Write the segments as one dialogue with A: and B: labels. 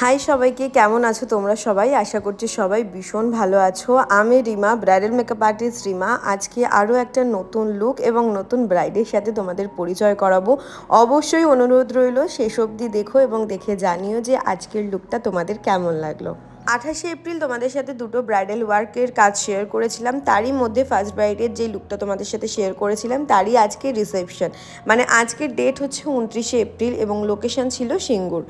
A: High সবাইকে, কেমন আছো তোমরা সবাই? আশা করছি সবাই ভীষণ ভালো আছো। আমি Rima, bridal makeup artist Rima. আজকে আরও একটা নতুন লুক এবং নতুন ব্রাইডের সাথে তোমাদের পরিচয় করাবো। অবশ্যই অনুরোধ রইল, শেষ অবধি দেখো এবং দেখে জানিও যে আজকের লুকটা তোমাদের কেমন লাগল। আঠাশে এপ্রিল তোমাদের সাথে দুটো ব্রাইডাল ওয়ার্কের কাজ শেয়ার করেছিলাম। তারই মধ্যে ফার্স্ট ব্রাইডের যে লুকটা তোমাদের সাথে শেয়ার করেছিলাম, তারই আজকে রিসেপশন মানে আজকের ডেট হচ্ছে উনত্রিশে এপ্রিল এবং লোকেশন ছিল সিঙ্গুর।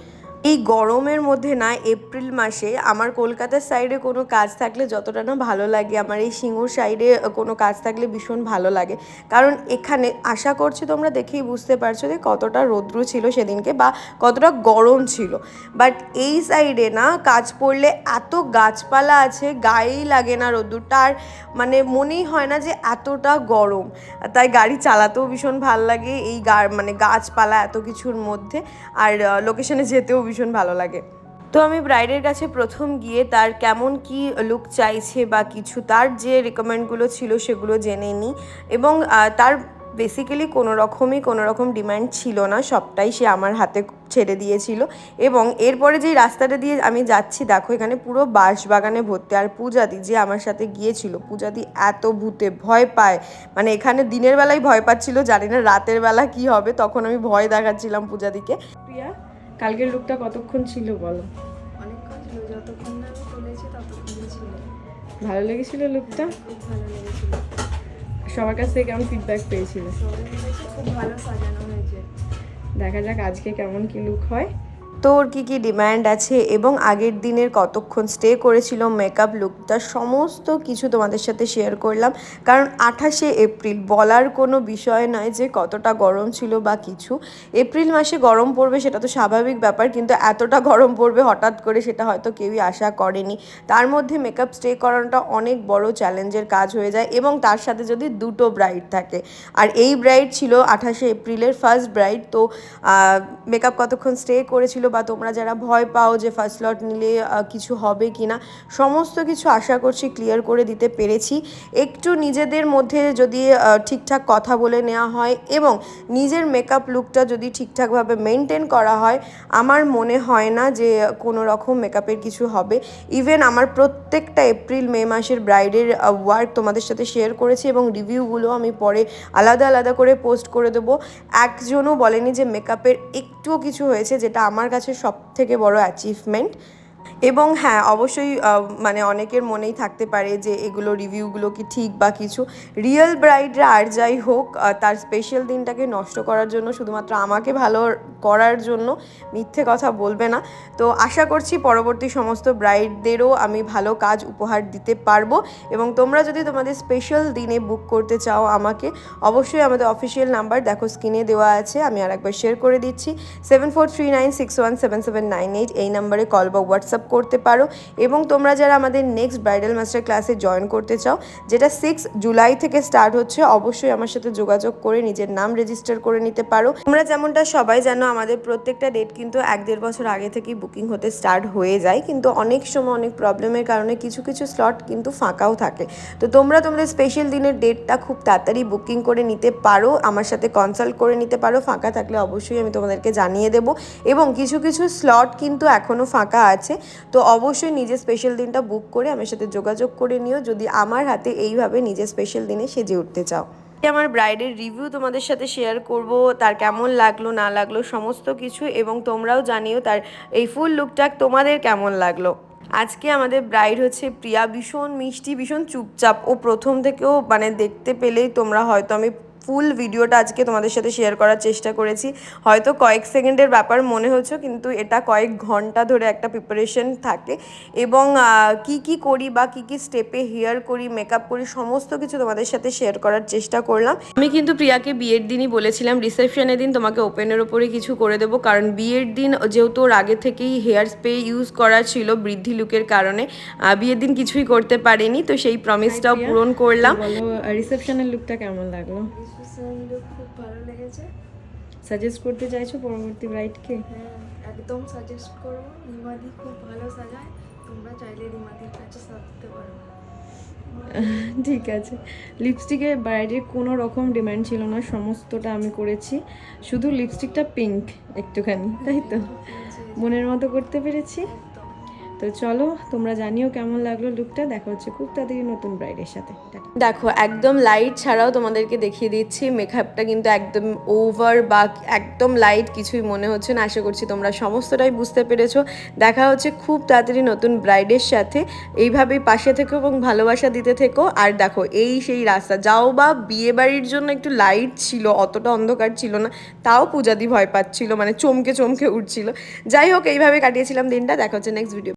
A: এই গরমের মধ্যে না, এপ্রিল মাসে আমার কলকাতার সাইডে কোনো কাজ থাকলে যতটা না ভালো লাগে, আমার এই সিঙ্গুর সাইডে কোনো কাজ থাকলে ভীষণ ভালো লাগে। কারণ এখানে আশা করছি তোমরা দেখেই বুঝতে পারছ যে কতটা রৌদ্র ছিল সেদিনকে বা কতটা গরম ছিল। বাট এই সাইডে না কাজ পড়লে এত গাছপালা আছে, গায়েই লাগে না রোদ্দুরটা। আর মানে মনেই হয় না যে এতটা গরম। তাই গাড়ি চালাতেও ভীষণ ভালো লাগে এই গা মানে গাছপালা এত কিছুর মধ্যে। আর লোকেশনে যেতেও ভীষণ ভালো লাগে। তো আমি ব্রাইডের কাছে প্রথম গিয়ে তার কেমন কি লুক চাইছে বা কিছু তার যে রেকমেন্ডগুলো ছিল সেগুলো জেনে নিই এবং তার বেসিক্যালি কোনো রকমই কোনো রকম ডিমান্ড ছিল না, সবটাই সে আমার হাতে ছেড়ে দিয়েছিল এবং এরপরে যেই রাস্তাটা দিয়ে আমি যাচ্ছি, দেখো এখানে পুরো বাঁশ বাগানে ভর্তি। আর পূজাদি যে আমার সাথে গিয়েছিল, পূজাদি এত ভূতে ভয় পায়। মানে এখানে দিনের বেলায় ভয় পাচ্ছিল, জানি না রাতের বেলা কি হবে, তখন আমি ভয় দেখাচ্ছিলাম পূজাদিকে। প্রিয়া? কালকের লুকটা কতক্ষণ ছিল বলো?
B: অনেকক্ষণ ছিল যতক্ষণ না আমি তুলেছি ততক্ষণ ছিল।
A: ভালো লেগেছিল লুকটা
B: খুব ভালো লেগেছিল।
A: সবার কাছ থেকে কেমন ফিডব্যাক পেয়েছিল?
B: সবাই বলেছে খুব ভালো সাজানো হয়েছে।
A: দেখা যাক আজকে কেমন কি লুক হয়। তোর কী কী ডিম্যান্ড আছে এবং আগের দিনের কতক্ষণ স্টে করেছিল মেকআপ লুকটা সমস্ত কিছু তোমাদের সাথে শেয়ার করলাম। কারণ আঠাশে এপ্রিল বলার কোনো বিষয় নয় যে কতটা গরম ছিল বা কিছু। এপ্রিল মাসে গরম পড়বে সেটা তো স্বাভাবিক ব্যাপার, কিন্তু এতটা গরম পড়বে হঠাৎ করে সেটা হয়তো কেউই আশা করেনি। তার মধ্যে মেকআপ স্টে করানোটা অনেক বড় চ্যালেঞ্জের কাজ হয়ে যায় এবং তার সাথে যদি দুটো ব্রাইড থাকে। আর এই ব্রাইড ছিল আঠাশে এপ্রিলের ফার্স্ট ব্রাইড তো মেকআপ কতক্ষণ স্টে করেছিল বা তোমরা যারা ভয় পাও যে ফার্স্ট লট নিলে কিছু হবে কি না সমস্ত কিছু আশা করছি ক্লিয়ার করে দিতে পেরেছি। একটু নিজেদের মধ্যে যদি ঠিকঠাক কথা বলে নেওয়া হয় এবং নিজের মেকআপ লুকটা যদি ঠিকঠাকভাবে মেনটেন করা হয়, আমার মনে হয় না যে কোনো রকম মেকআপের কিছু হবে। ইভেন আমার প্রত্যেকটা এপ্রিল মে মাসের ব্রাইডের ওয়ার্ক তোমাদের সাথে শেয়ার করেছি এবং রিভিউগুলো আমি পরে আলাদা আলাদা করে পোস্ট করে দেবো। একজনও বলেনি যে মেকআপের একটুও কিছু হয়েছে যেটা আমার কাছে সব থেকে বড় অ্যাচিভমেন্ট এবং হ্যাঁ অবশ্যই মানে অনেকের মনেই থাকতে পারে যে এগুলো রিভিউগুলো কি ঠিক বা কিছু। রিয়েল ব্রাইডরা আর যাই হোক তার স্পেশাল দিনটাকে নষ্ট করার জন্য, শুধুমাত্র আমাকে ভালো করার জন্য মিথ্যে কথা বলবে না। তো আশা করছি পরবর্তী সমস্ত ব্রাইডদেরও আমি ভালো কাজ উপহার দিতে পারব। এবং তোমরা যদি তোমাদের স্পেশাল দিনে বুক করতে চাও আমাকে, অবশ্যই আমাদের অফিসিয়াল নাম্বার দেখো, স্ক্রিনে দেওয়া আছে, আমি আর একবার শেয়ার করে দিচ্ছি। Seven four three nine six one seven seven nine eight, এই নাম্বারে কল বা হোয়াটসঅ্যাপ করতে পারো এবং তোমরা যারা আমাদের নেক্সট ব্রাইডাল মাস্টার ক্লাসে জয়েন করতে চাও, যেটা সিক্স জুলাই থেকে স্টার্ট হচ্ছে, অবশ্যই আমার সাথে যোগাযোগ করে নিজের নাম রেজিস্টার করে নিতে পারো। তোমরা যেমনটা সবাই জানো, আমাদের প্রত্যেকটা ডেট কিন্তু এক দেড় বছর আগে থেকেই বুকিং হতে স্টার্ট হয়ে যায়, কিন্তু অনেক সময় অনেক প্রবলেমের কারণে কিছু কিছু স্লট কিন্তু ফাঁকাও থাকে। তো তোমরা তোমাদের স্পেশাল দিনের ডেটটা খুব তাড়াতাড়ি বুকিং করে নিতে পারো, আমার সাথে কনসাল্ট করে নিতে পারো, ফাঁকা থাকলে অবশ্যই আমি তোমাদেরকে জানিয়ে দেবো। এবং কিছু কিছু স্লট কিন্তু এখনও ফাঁকা আছে তো অবশ্যই নিজের স্পেশাল দিনটা বুক করে আমার সাথে যোগাযোগ করে নিও। যদি আমার হাতে এইভাবে নিজের স্পেশাল দিনে সেজে উঠতে চাও। আমার ব্রাইডের রিভিউ তোমাদের সাথে শেয়ার করব, তার কেমন লাগল, না লাগল, সমস্ত কিছু এবং তোমরাও জানিও তার এই ফুল লুকটা তোমাদের কেমন লাগল। আজকে আমাদের ব্রাইড হচ্ছে প্রিয়া, ভীষণ মিষ্টি, ভীষণ চুপচাপ। ও প্রথম থেকেও মানে দেখতে পেলেই তোমরা হয়তো আমি ফুল ভিডিওটা আজকে তোমাদের সাথে শেয়ার করার চেষ্টা করেছি। হয়তো কয়েক সেকেন্ডের ব্যাপার মনে হচ্ছে কিন্তু এটা কয়েক ঘণ্টা ধরে একটা প্রিপারেশন থাকে। এবং কি কি করি বা কি কি স্টেপে হেয়ার করি মেকআপ করি সমস্ত কিছু তোমাদের সাথে শেয়ার করার চেষ্টা করলাম। আমি কিন্তু প্রিয়াকে বিয়ের দিনই বলেছিলাম রিসেপশনের দিন তোমাকে ওপেনের ওপরে কিছু করে দেবো। কারণ বিয়ের দিন যেহেতু ওর আগে থেকেই হেয়ার স্প্রে ইউজ করা ছিল বৃদ্ধি লুকের কারণে বিয়ের দিন কিছুই করতে পারেনি। তো সেই প্রমিসটাও পূরণ করলাম। রিসেপশনের লুকটা কেমন লাগল?
B: লুক খুব ভালো লেগেছে।
A: সাজেস্ট করতে চাইছো পরবর্তী ব্রাইডকে
B: হ্যাঁ একদম সাজেস্ট করব। রিমাদি খুব ভালো সাজায়। তোমরা চাইলে রিমাদির কাছে সাজতে পারো।
A: ঠিক আছে। লিপস্টিকে ব্রাইডের কোনো রকম ডিমান্ড ছিল না সমস্তটা আমি করেছি। শুধু লিপস্টিকটা পিঙ্ক একটুখানি তাই তো। মনের মতো করতে পেরেছি? তো চলো, তোমরা জানিও কেমন লাগল লুকটা দেখা হচ্ছে খুব তাড়াতাড়ি নতুন ব্রাইডের সাথে। দেখো, একদম লাইট ছাড়াও তোমাদেরকে দেখিয়ে দিচ্ছি মেকআপটা কিন্তু একদম ওভার বা একদম লাইট কিছুই মনে হচ্ছে না। আশা করছি তোমরা সমস্তটাই বুঝতে পেরেছ। দেখা হচ্ছে খুব তাড়াতাড়ি নতুন ব্রাইডের সাথে। এইভাবেই পাশে থেকো এবং ভালোবাসা দিতে থেকো। আর দেখো, এই সেই রাস্তা, যাও বা বিয়ে বাড়ির জন্য একটু লাইট ছিল, অতটা অন্ধকার ছিল না, তাও পূজাদি ভয় পাচ্ছিল মানে চমকে চমকে উঠছিল। যাই হোক, এইভাবে কাটিয়েছিলাম দিনটা। দেখা হচ্ছে নেক্সট ভিডিও